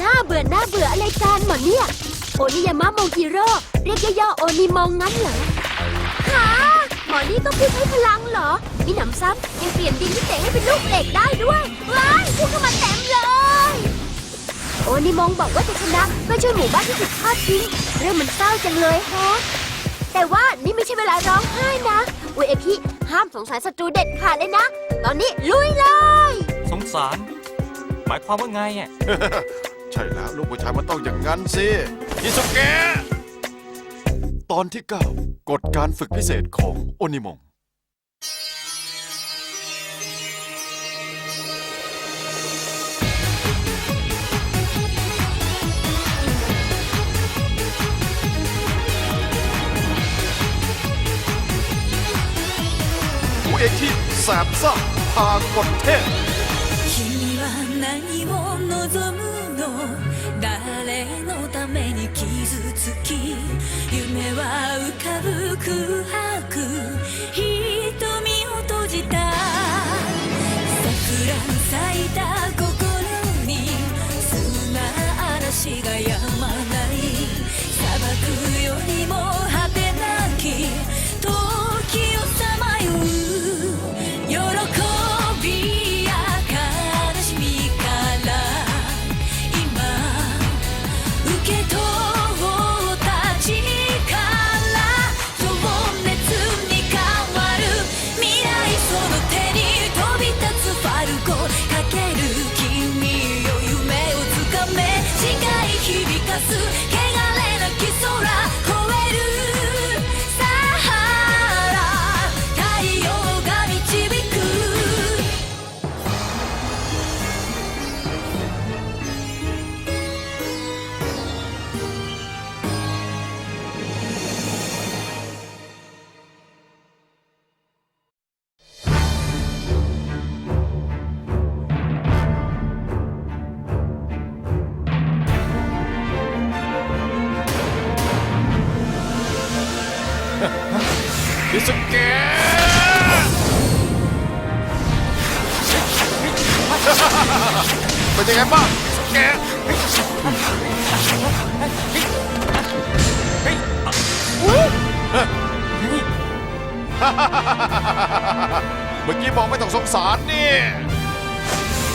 หน้าเบื่อหน้าเบื่ออะไรกันหมอเนี่ยโอนิยามะโมจิโร่เรียกย่อๆโอนิมองงั้นเหรอฮะหมอนี่ก็พูดใช้พลังเหรอมีหนำซ้ำยังเปลี่ยนดินที่เตะให้เป็นลูกเหล็กได้ด้วยว้ายพูดเข้ามาเต็มเลย โอนิมองบอกว่าจะชนะเพื่อช่วยหมู่บ้านที่ถูกทอดทิ้งเรื่องมันเศร้าจังเลยแฮะแต่ว่านี่ไม่ใช่เวลาร้องไห้นะเวเอคิห้ามสงสารศัตรูเด็ดขาดเลยนะ ตอนนี้ลุยเลย สงสาร หมายความว่าไงอะ ใช่แล้วลูกผู้ชายมันต้องอย่างนั้นสิอิสุเกะตอนที่ 9 กฎการฝึกพิเศษของโอนิมง ผู้เอกที่แสบซ่าพากฎเทพ くす。汚れなき空。 เป็นยังไงบ้างอิสุเกเมื่อกี้บอกไม่ต้องสงสารนี่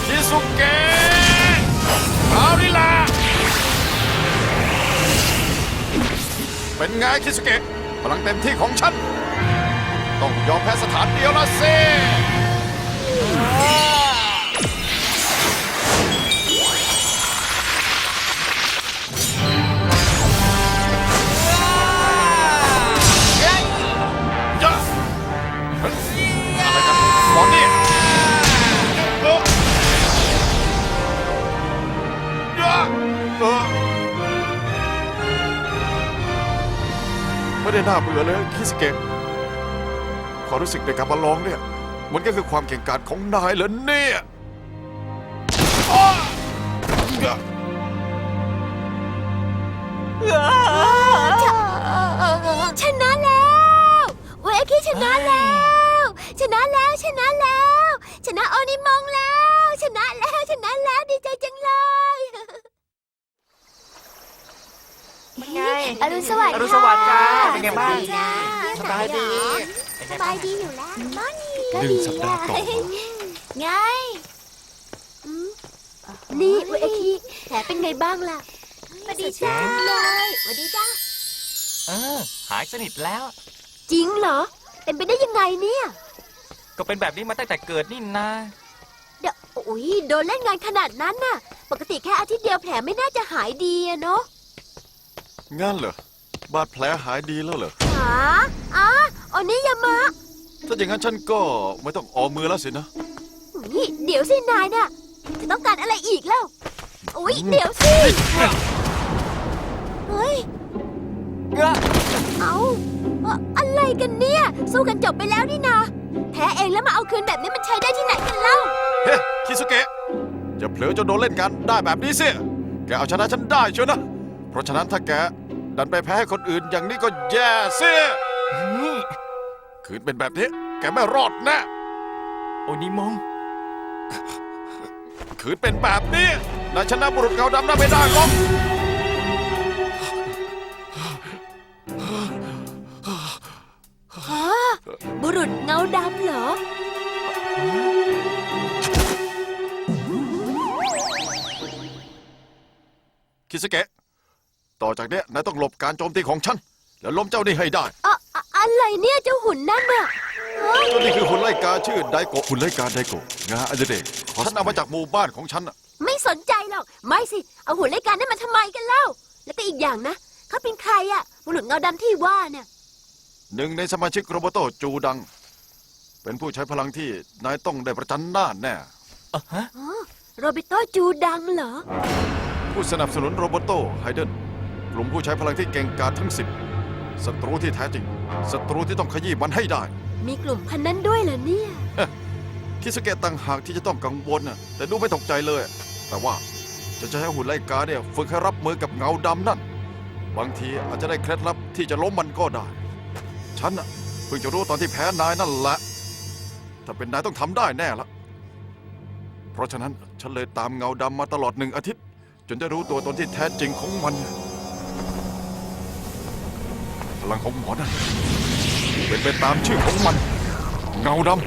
อิสุเกะเอานี่แหละเป็นไงคิสุเกะพลังเต็มที่ของฉัน ต้องยอมแพ้สถานเดียวละสิ สเกะความรู้สึกในการมาลองเนี่ย มันก็คือความเก่งกาจของนายเหรอเนี่ยอ้อยะชนะแล้วเวเอคิชนะแล้ว ชนะแล้วชนะแล้ว ชนะโอนิมองแล้ว ชนะแล้วชนะแล้วดีใจจังเลย ไง อรุณสวัสดิ์อรุณสวัสดิ์จ้าค่ะเป็นไงบ้างจ้าสบายดีสบายดีอยู่แล้วมอนี่ก็หนึ่งดีสัปดาห์ต่อมาไงอืมนี่เวเอคิแผลเป็นไงบ้างล่ะสวัสดีจ้าเลยสวัสดีจ้าเออหายสนิทแล้ว จริงเหรอ เป็นไปได้ยังไงเนี่ยก็เป็นแบบนี้มาตั้งแต่เกิดนี่นาเดี๋ยวโอ้ยโดนเล่นงานขนาดนั้นน่ะ ปกติแค่อาทิตย์เดียวแผลไม่น่าจะหายดีอะเนาะ งั้นเหรอบาดแผลหายดีแล้วเหรอหาอะอันนี้ยามะถ้าอย่างนั้นฉันก็ไม่ต้องออกมือแล้วสินะนี่เดี๋ยวสินายน่ะจะต้องการอะไรอีกแล้วอุ้ยเดี๋ยวสิเฮ้ยเอ้อเอาเอ่ออะไรกันเนี่ย สู้กันจบไปแล้วนี่นาแพ้เองแล้วมาเอาคืนแบบนี้มันใช้ได้ที่ไหนกันเล่าเฮ้คิสุเกะอย่าเผลอจนโดนเล่นกันได้แบบนี้สิแกเอาชนะฉันได้เชียวนะ เพราะฉะนั้นถ้าแกดันไปแพ้ให้คนอื่นอย่างนี้ก็แย่สินี่คืนเป็นแบบนี้ แกไม่รอดแน่โอนิมงคืนเป็นแบบนี้นายชนะบุรุษเงาดำนั้นไม่ได้หรอกฮะบุรุษเงาดำเหรอ คิสเกะ ต่อจากเนี้ยนายต้องหลบการโจมตีของฉัน แล้วล้มเจ้านี่ให้ได้อะอะอะไรเนี่ยเจ้าหุ่นนั่นน่ะเฮ้ยเจ้านี่คือหุ่นไล่กาชื่อไดโกะหุ่นไล่กาไดโกะงาอดิเรกฉันเอามาจากหมู่บ้านของฉันน่ะไม่สนใจหรอก ไม่สิ เอาหุ่นรายการนั้นมาทำไมกันเล่า แล้วก็อีกอย่างนะ เขาเป็นใครอะบุรุษเงาดำที่ว่าเนี่ย หนึ่งในสมาชิกโรบอโตจูดัง เป็นผู้ใช้พลังที่นายต้องได้ประจันหน้าแน่อะฮะอ๋อโรเบิโตจูดังเหรอ ผู้สนับสนุนโรบอโตไฮเดน กลุ่มผู้ใช้พลังที่เก่งกาจทั้งสิบศัตรูที่แท้จริงศัตรูที่ต้องขยี้มันให้ได้ มีกลุ่มพันนั้นด้วยเหรอเนี่ย คิสเกะต่างหากที่จะต้องกังวลน่ะแต่ดูไม่ตกใจเลย แต่ว่าจะใช้หุ่นไล่กาเนี่ยฝึกให้รับมือกับเงาดำนั่น บางทีอาจจะได้เคล็ดลับที่จะล้มมันก็ได้ ฉันน่ะเพิ่งจะรู้ตอนที่แพ้นายนั่นแหละ ถ้าเป็นนายต้องทำได้แน่ละ เพราะฉะนั้นฉันเลยตามเงาดำมาตลอดหนึ่งอาทิตย์ จนจะรู้ตัวตนที่แท้จริงของมันพ ลังของหมอนั่นเป็นไปตามชื่อของมัน เงาดำ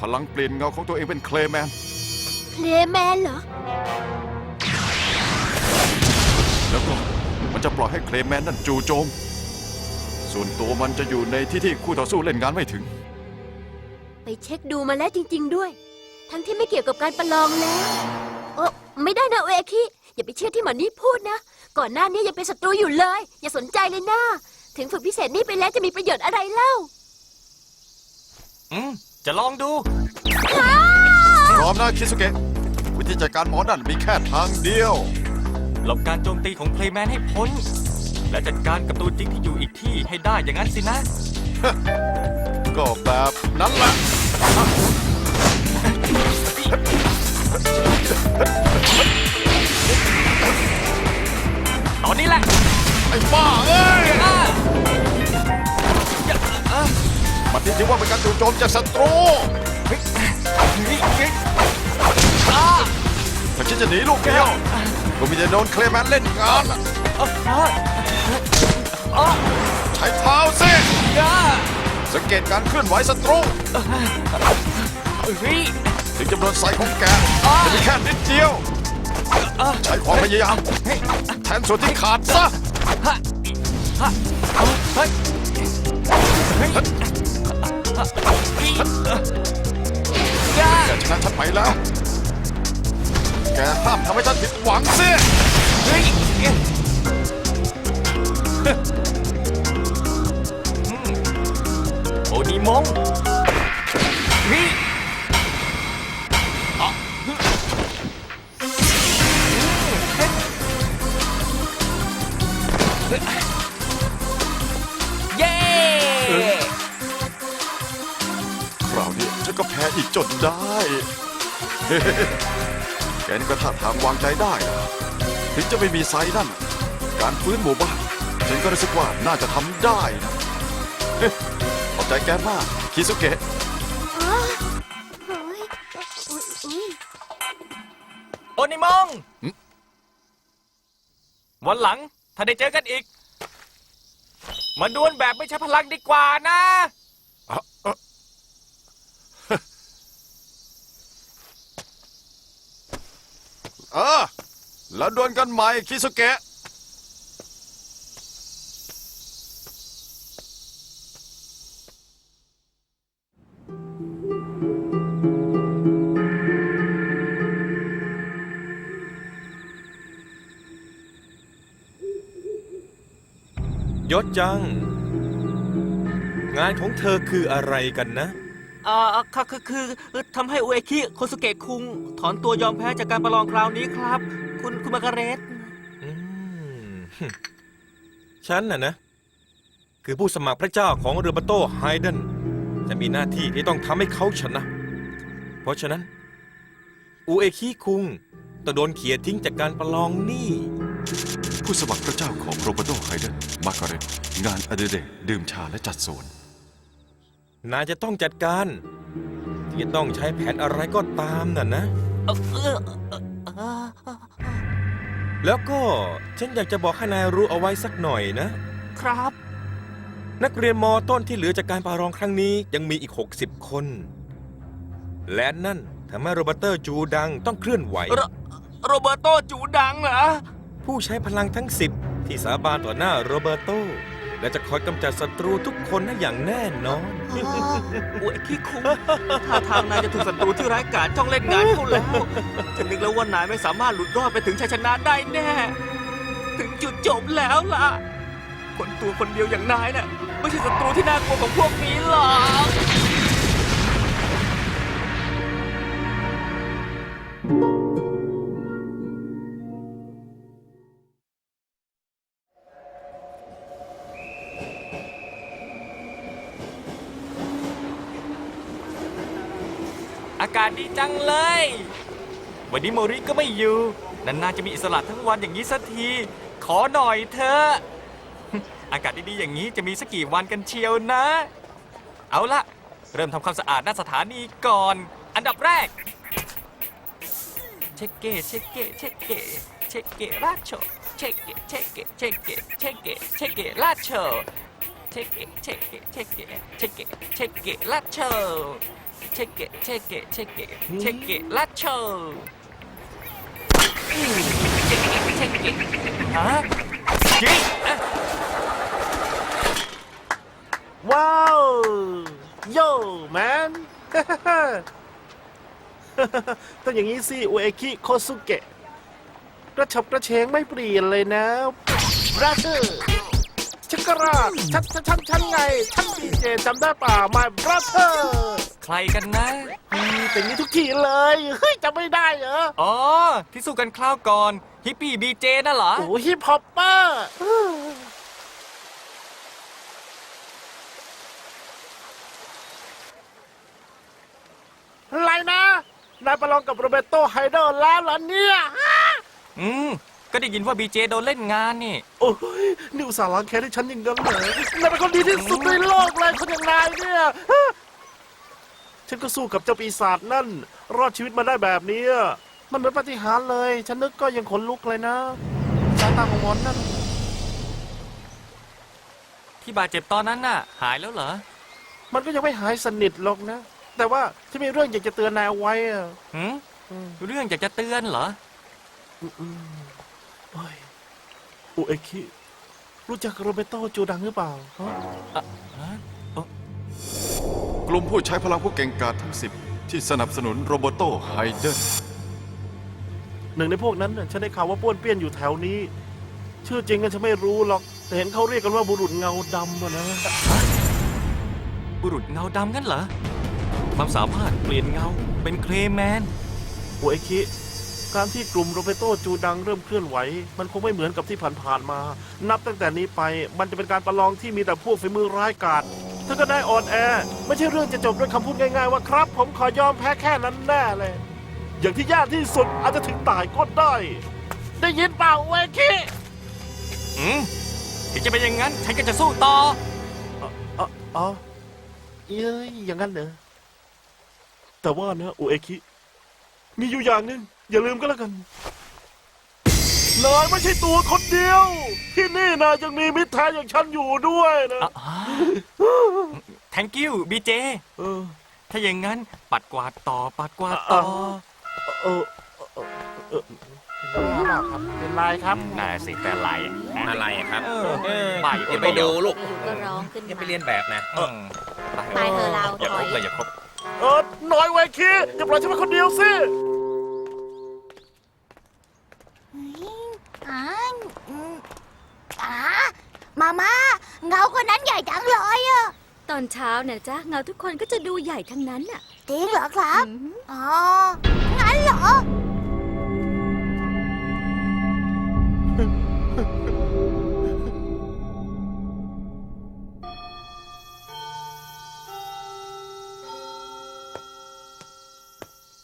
พลังเปลี่ยนเงาของตัวเองเป็นเคลแมนเพลแมนเหรอ แล้วก็มันจะปล่อยให้เคลแมนนั่นจู่โจม ส่วนตัวมันจะอยู่ในที่ที่คู่ต่อสู้เล่นงานไม่ถึง ไปเช็คดูมาแล้วจริง ๆ ด้วย ทั้งที่ไม่เกี่ยวกับการประลองแล้ว โอ้ไม่ได้นะเอคิอย่าไปเชื่อที่หมอนี่พูดนะ ก่อนหน้านี้ยังเป็นศัตรูอยู่เลย อย่าสนใจเลยนะถึงฝึกพิเศษนี่ไปแล้วจะมีประโยชน์อะไรเล่าอืมจะลองดู พร้อมนะคิสุเกะวิธีจัดการหมอนั่นมีแค่ทางเดียว หลบการโจมตีของเพลย์แมนให้พ้น และจัดการกับตัวจริงที่อยู่อีกที่ให้ได้อย่างนั้นสินะ ก็แบบนั้นแหละ บ้าเอ้ยมันที่ถือว่าเป็นการจู่โจมจากศัตรูถ้าคิดจะหนีลูกเดียวก็มีแต่โดนเคลแมนเล่นงานน่อ่าอ่าอ่าใช้เท้าสิสังเกตการเคลื่อนไหวศัตรูถึงจำนวนไซส์ของแกจะมีแค่นิดเดียว ใช้ความพยายามแทนส่วนที่ขาดซะ แกชนะฉันไปแล้ว แกห้ามทำให้ฉันผิดหวังสิ วางใจได้นะถึงจะไม่มีไซส์นั่น การฟื้นหมู่บ้านฉันก็รู้สึกว่าน่าจะทำได้นะขอบใจแกมากคิสุเกะอ๋อโอ้ยอุ๊ยอุ๊ยโอนิมงวันหลังถ้าได้เจอกันอีก มาดวลแบบไม่ใช้พลังดีกว่านะ เออ แล้วดวลกันใหม่คิสุเกะ ยศจัง งานของเธอคืออะไรกันนะ อ่าค่ะคือคือทำให้อุเอคิโคสุเกะคุง ถอนตัวยอมแพ้จากการประลองคราวนี้ครับ คุณคุณมาการเรตอืมฉันน่ะนะ คือผู้สมัครพระเจ้าของเรือบัตโตไฮเดนจะมีหน้าที่ที่ต้องทำให้เขาชนะ เพราะฉะนั้น อูเอคิคุงต้องโดนเขียทิ้งจากการประลองนี่ ผู้สมัครพระเจ้าของโรเบโตไฮเดนมาการเรตงานอดิเรกดื่มชาและจัดสวน นายจะต้องจัดการที่จะต้องใช้แผนอะไรก็ตามน่ะนะ เออเออเออเออแล้วก็ฉันอยากจะบอกให้นายรู้เอาไว้สักหน่อยนะ ครับ นักเรียนมอต้นที่เหลือจากการประลองครั้งนี้ยังมีอีก 60 คน และนั่นทำให้โรเบอร์เตอร์จูดังต้องเคลื่อนไหว โรโรเบอร์โตจูดังเหรอ ผู้ใช้พลังทั้ง 10 ที่สาบานต่อหน้าโรเบอร์โต และจะคอยกำจัดศัตรูทุกคนให้อย่างแน่นอน อวยขี้คุ้งท่าทางนายจะถูกศัตรูที่ร้ายกาจจ้องเล่นงานเขาแล้วฉันนึกแล้วว่านายไม่สามารถหลุดรอดไปถึงชัยชนะได้แน่ ถึงจุดจบแล้วล่ะ คนตัวคนเดียวอย่างนายน่ะไม่ใช่ศัตรูที่น่ากลัวของพวกนี้หรอกาศดีจังเลย วันนี้โมริก็ไม่อยู่ นานๆจะมีอิสระทั้งวันอย่างนี้สักที ขอหน่อยเถอะ อากาศดีๆอย่างนี้จะมีสักกี่วันกันเชียวนะ เอาละเริ่มทำความสะอาดหน้าสถานีก่อน อันดับแรก เช็คเกเช็คเกเช็คเกเช็คเกราชโชเช็คเกเช็คเกเช็คเกเช็คเกเช็คเกราชโชเช็คเกเช็คเกเช็คเกเช็คเกเช็คเกราชโช เช็คเกตเช็คเกตเช็คเกตเช็คเกตราชโชเช็คเกตเช็คเกตฮะยิงอะว้าวโย่แมนต้องอย่างนี้สิอุเอคิโคสุเกะกระฉับกระเฉงไม่เปลี่ยนเลยนะบราเธอร์ชักกราดฉันฉันฉันฉันไงฉันดีเจจำได้ป่า my brother ใครกันนะ อืมเป็นอย่างนี้ทุกทีเลยเฮ้ยจำไม่ได้เหรออ๋อ ที่สู้กันคราวก่อน ฮิปปี้บีเจน่ะเหรอ โอ้ฮิปฮอปเปอร์อะไรนะนายประลองกับโรเบโตไฮเดอร์แล้วเหรอเนี่ยอืม ก็ได้ยินว่าบีเจโดนเล่นงานนี่ โอ้ยนี่อุตส่าห์ล้างแค้นให้ฉันอย่างนั้นเหรอนายเป็นคนดีที่สุดในโลกเลยคนอย่างนายเนี่ยฮะ ฉันก็สู้กับเจ้าปีศาจนั่น รอดชีวิตมาได้แบบนี้อะมันเหมือนปาฏิหาริย์เลย ฉันนึกก็ยังขนลุกเลยนะสายตาของหมอนนั่น ที่บาดเจ็บตอนนั้นน่ะ หายแล้วเหรอ มันก็ยังไม่หายสนิทหรอกนะ แต่ว่าที่มีเรื่องอยากจะเตือนนายเอาไว้อะหืมอืมเรื่องอยากจะเตือนเหรอ อืมโอ้ยอุเอคิรู้จักโรเบโตจูดังหรือเปล่าฮะ กลุ่มผู้ใช้พลังผู้เก่งกาจทั้งสิบที่สนับสนุนโรโบโตไฮเดนหนึ่งในพวกนั้นน่ะฉันได้ข่าวว่าป้วนเปี้ยนอยู่แถวนี้ ชื่อจริงกันฉันไม่รู้หรอก แต่เห็นเขาเรียกกันว่าบุรุษเงาดำอะนะ บุรุษเงาดำงั้นเหรอ ความสามารถเปลี่ยนเงาเป็นเคลแมนโอเอคิการที่กลุ่มโรเบโตจูดังเริ่มเคลื่อนไหว มันคงไม่เหมือนกับที่ผ่านๆมา นับตั้งแต่นี้ไปมันจะเป็นการประลองที่มีแต่พวกฝีมือร้ายกาจ ถ้าก็ได้อ่อนแอ ไม่ใช่เรื่องจะจบด้วยคำพูดง่ายๆว่าครับ ผมขอยอมแพ้แค่นั้นแน่เลย อย่างที่ยากที่สุดอาจจะถึงตายก็ได้ ได้ยินเปล่าโอเอคิอืมถึงจะเป็นอย่างนั้น ฉันก็จะสู้ต่อ อ๋ออ๋อเอ้ยอย่างนั้นเหรอแต่ว่านะโอเอคิ มีอยู่อย่างหนึงอย่าลืมก็แล้วกัน นายไม่ใช่ตัวคนเดียว ที่นี่นายยังมีมิตรแท้อย่างฉันอยู่ด้วยนะ thank you บีเจ เออ ถ้าอย่างนั้นปัดกวาดต่อ ปัดกวาดต่อ เออเออเออเป็นไรครับน่าสิแต่ไหลอะไรครับเออเออไปอย่าไปดูลูกอยู่ๆก็ร้องขึ้นอย่ามาไปเรียนแบบนะอืมไปเถอะเราอย่าถคอบย เลยอย่าคบเออหน่อยเวคิอย่าปล่อยฉันไว้คนเดียวสิ อ่าอืมอ่า มาม่าเงาคนนั้นใหญ่จังเลยอะตอนเช้าเนี่ยจ้ะเงาทุกคนก็จะดูใหญ่ทั้งนั้นน่ะจริงเหรอครับอืมอ๋อ งั้นเหรอ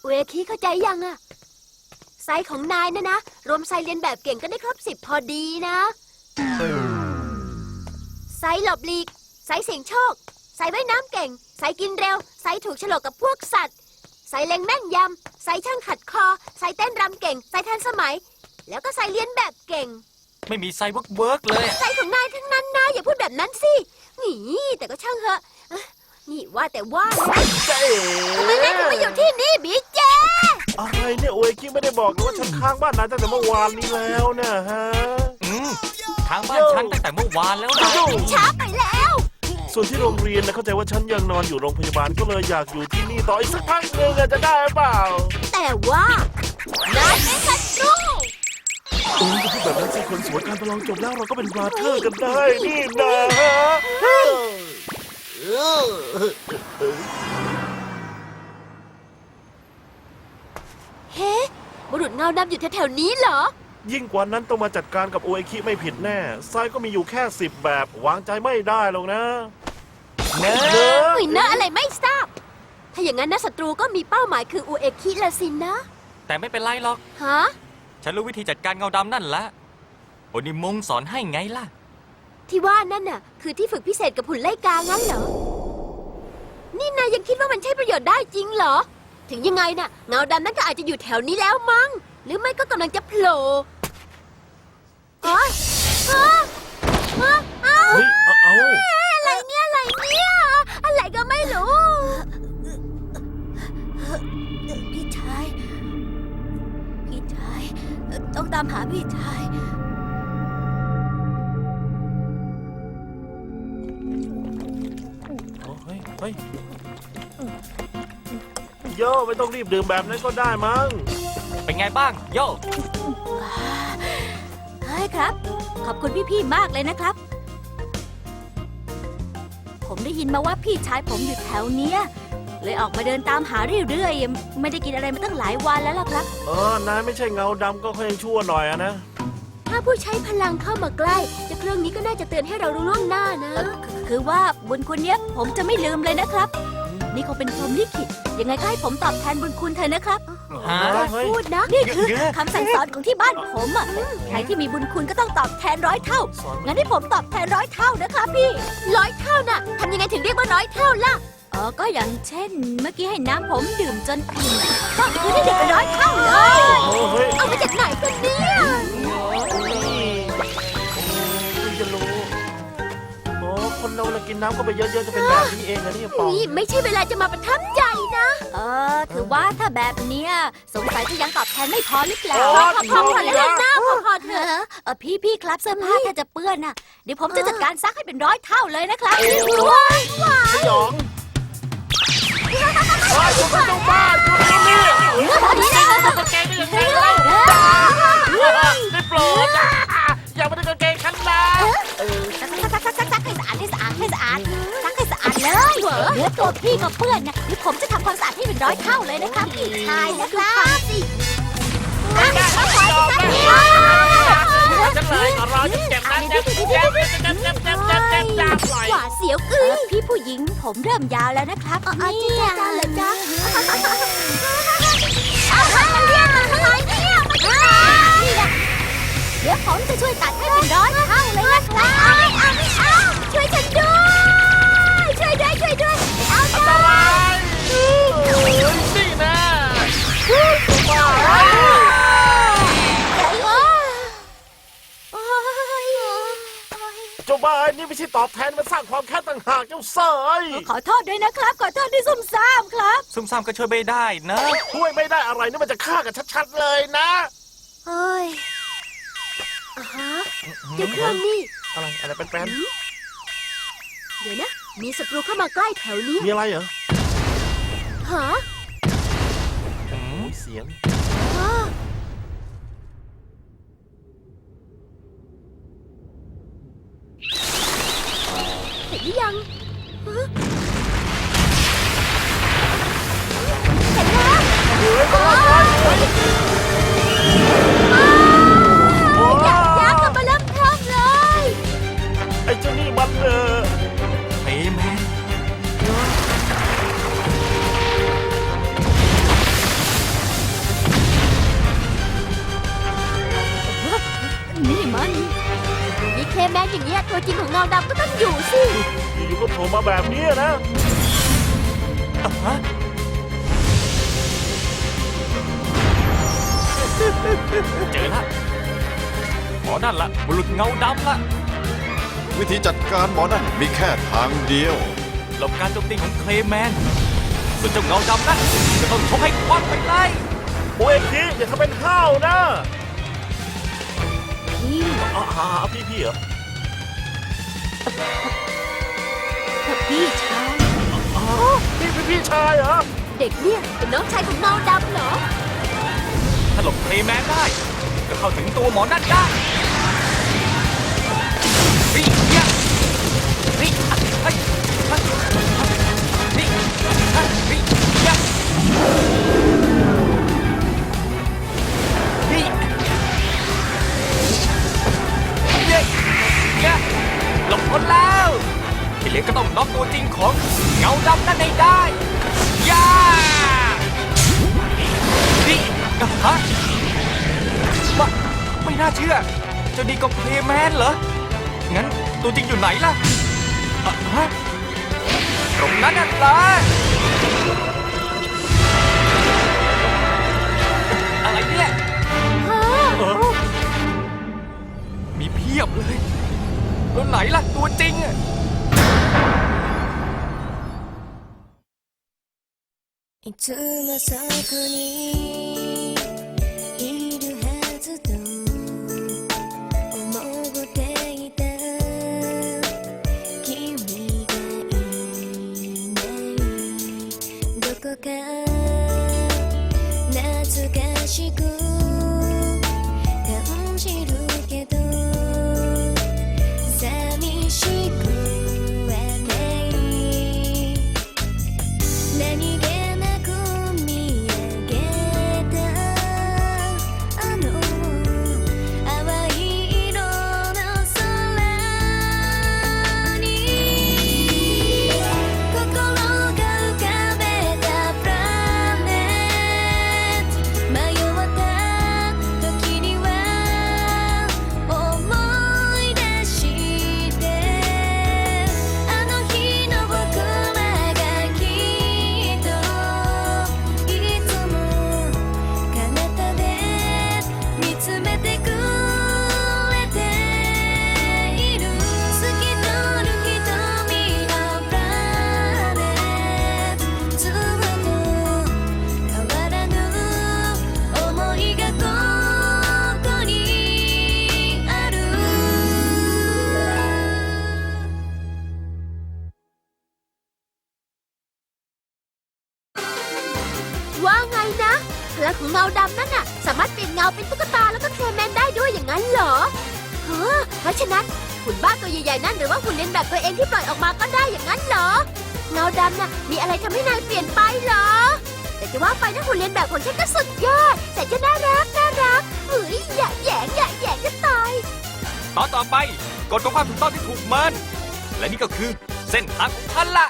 เวคีเข้าใจยังอะไซส์ของนายนะนะ รวมไซส์เรียนแบบเก่งก็ได้ครบสิบพอดีนะไซ ส์หลบหลีกไซส์เสี่ยงโชคไซใส่ว่ายน้ำเก่งใส่กินเร็วใส่ถูกโฉลกกับพวกสัตว์ใส่เล็งแม่นยำใส่ช่างขัดคอใส่เต้นรำเก่งใส่ทันสมัย แล้วก็ใส่เลียนแบบเก่งไม่มีไซเวิร์กเวิร์กเลยอะใส่ของนายทั้งนั้นนะอย่าพูดแบบนั้นสิหนีแต่ก็ช่างเหอะเอ้อนี่ว่าแต่ว่านะเจ๊ทำไมนายถึงมาอยู่ที่นี่บิ๊กเจ อะไรเนี่ยโอ้ยคิไม่ได้บอกเลยว่าฉันค้างบ้านนายตั้งแต่เมื่อวานนี้แล้วเนี่ยฮะอืม ทางบ้านฉันตั้งแต่เมื่อวานแล้วนะช้าไปแล้ว ส่วนที่โรงเรียนนะเข้าใจว่าฉันยังนอนอยู่โรงพยาบาลก็เลยอยากอยู่ที่นี่ต่ออีกสักพักหนึ่งอะจะได้เปล่าแต่ว่านายเป็นศัตรูโอ้ยอย่าพูดแบบนั้นสิคนสวยการประลองจบแล้วเราก็เป็นบราเธอร์กันได้นี่นะฮะเฮ้บุรุษเงาดำอยู่แถวๆนี้เหรอ ยิ่งกว่านั้นต้องมาจัดการกับโอเอคิไม่ผิดแน่ไซก็มีอยู่แค่สิบแบบวางใจไม่ได้หรอกนะเนอะเนอะหน่ยเนอะอะไรไม่ทราบ ถ้าอย่างนั้นนะศัตรูก็มีเป้าหมายคืออูเอคิละสินะ แต่ไม่เป็นไรหรอก ฮะ ฉันรู้วิธีจัดการเงาดำนั่นละโอนิมงสอนให้ไงล่ะ ที่ว่านั่นน่ะ คือที่ฝึกพิเศษกับหุ่นไล่กางั้นเหรอ นี่นายยังคิดว่ามันใช้ประโยชน์ได้จริงเหรอ ถึงยังไงน่ะ เงาดำนั่นก็อาจจะอยู่แถวนี้แล้วมั้ง หรือไม่ก็กำลังจะโผล่ฮะฮะฮะอ้าวเฮ้ยเอาเอาอะไรเนี่ยอะไรเนี่ย อะไรก็ไม่รู้ พี่ชาย พี่ชาย ต้องตามหาพี่ชายเฮ้ยเฮ้ยโย่ไม่ต้องรีบดื่มแบบนั้นก็ได้มั้ง เป็นไงบ้าง โยใช่ครับ ขอบคุณพี่ๆมากเลยนะครับ ผมได้ยินมาว่าพี่ชายผมอยู่แถวเนี้ย เลยออกมาเดินตามหาเรื่อยๆ ไม่ได้กินอะไรมาตั้งหลายวันแล้วล่ะครับ เออนายไม่ใช่เงาดำก็ค่อยยังชั่วหน่อยอะนะ ถ้าผู้ใช้พลังเข้ามาใกล้เจะเครื่องนี้ก็น่าจะเตือนให้เรารู้ล่วงหน้านะเอ่อคือคือว่าบุญคุณเนี้ยผมจะไม่ลืมเลยนะครับ นี่คงเป็นพรหมลิขิตยังไงก็ให้ผมตอบแทนบุญคุณเธอนะครับ ฮะเฮ้ยพูดนะนี่คือเยอะคำสั่งสอนของที่บ้านผมอะใครที่มีบุญคุณก็ต้องตอบแทนร้อยเท่าสอนงั้นให้ผมตอบแทนร้อยเท่านะครับพี่ ร้อยเท่าน่ะทำยังไงถึงเรียกว่าร้อยเท่าล่ะเออก็อย่างเช่น เมื่อกี้ให้น้ำผมดื่มจนอิ่มก็คือได้ดื่มไปร้อยเท่าเลยโอ้เฮ้ยเอามาจากไหนกันเนี่ย อ้คนเราน่ะกินน้ำเข้าไปเยอะๆจะเป็นแบบนี้เองนะเนี่ยปองนี่ไม่ใช่เวลาจะมาประทับใจนะ เออคือว่าถ้าแบบเนี้ยสงสัยจะยังตอบแทนไม่พอหรือเปล่าโอ้พอพอพอแล้วนะพอพอเถเออะอเออพี่พี่ครับเสื้อผ้าถ้าจะเปื้อนน่ะเดี๋ยวผมจะจัดการซักให้เป็นร้อยเท่าเลยนะครับสยองไอ้ยคุณเป็นเจ้าบ้านคุณนี่นี่ได้โปรดอะอย่ามาดึงกางเกงฉันนะเออซักซักซักซักซักซักให้สะ อาดให้สะอาดให้สะอาดซักให้สะอาดเลยเนื้อตัวพี่ก็เปื้อนนะเดี๋ยวผมจะทำความสะอาดให้เป็นร้อยเท่าเลยนะครับพี่ชายนะครับสิฉันเลยขอร้องเจ็บนะเจ็บเจ็บเจ็บเจ็บเจ็บเจ็บเจ็บเจ็บเจ็บจับหน่อยหวาดเสียวเออึ้องพี่ผู้หญิงผมเริ่มยาวแล้วนะครับอ๋อเนี่จ้ายจ้าเลยจ้าเอามาเรียกมาทำไมเนี่ยมาจ้าเดี๋ยวผมจะช่วยตัดให้เป็นร้อยเท่าเลยนะครับเอาไม่เอาไม่เอา เจ้าบ้านี่ไม่ใช่ตอบแทนมันสร้างความแค้นต่างหากเจ้าเสยขอโทษด้วยนะครับ ขอโทษที่ซุ่มซ่ามครับซุ่มซ่ามก็ช่วยไม่ได้นะ ช่วยไม่ได้อะไรนี่มันจะฆ่ากันชัดๆเลยนะเฮ้ยอ่าฮะเจ้าเครื่องนี่ อะไรอะไรเป็นแปนเดี๋ยวนะ มีศัตรูเข้ามาใกล้แถวนี้มีอะไรเหรอฮะ อืมโอ้ยเสียง อ้าเห็นหรือยัง อยู่สิอยู่ๆก็โผมาแบบนี้นะฮะเจอละหมอนั่นละบุรุษเงาดำละวิธีจัดการหมอนั่นมีแค่ทางเดียว หลบการโจมตีของเคลแมนส่วนเจ้าเงาดำนั่นจะต้องชกให้ควักไปเลยโอเอคิอย่าทำเป็นข้าวนะพี่อาหาพี่พี่เหรอถ้า พี่ชายอ๋อพี่พี่พี่ชายเหรอ เด็กเนี่ยเป็นน้องชายของเงาดำเหรอ ถ้าหลบเคลแมนได้ ก็เข้าถึงตัวหมอนั่นได้ แล้วไหนล่ะ ตัวจริงอะ いつもそこにいるはずと思っていた君がいないどこか ของเงาดำนั่นน่ะ สามารถเปลี่ยนเงาเป็นตุ๊กตาแล้วก็เคลแมนได้ด้วยอย่างนั้นเหรอเฮ้อเพราะฉะนั้นหุ่นบ้าตัวใหญ่ๆนั่นหรือว่าหุ่นเลียนแบบตัวเองที่ปล่อยออกมาก็ได้อย่างนั้นเหรอ เงาดำน่ะมีอะไรทำให้นายเปลี่ยนไปเหรอ แต่จะว่าไปนะหุ่นเลียนแบบของฉันก็สุดยอดแต่จะน่ารักน่ารักเฮ้ยอย่าแหยงอย่าแหยงจะตายตอนต่อไปกฎของความถูกต้องที่ถูกมินและนี่ก็คือเส้นทางของท่านละ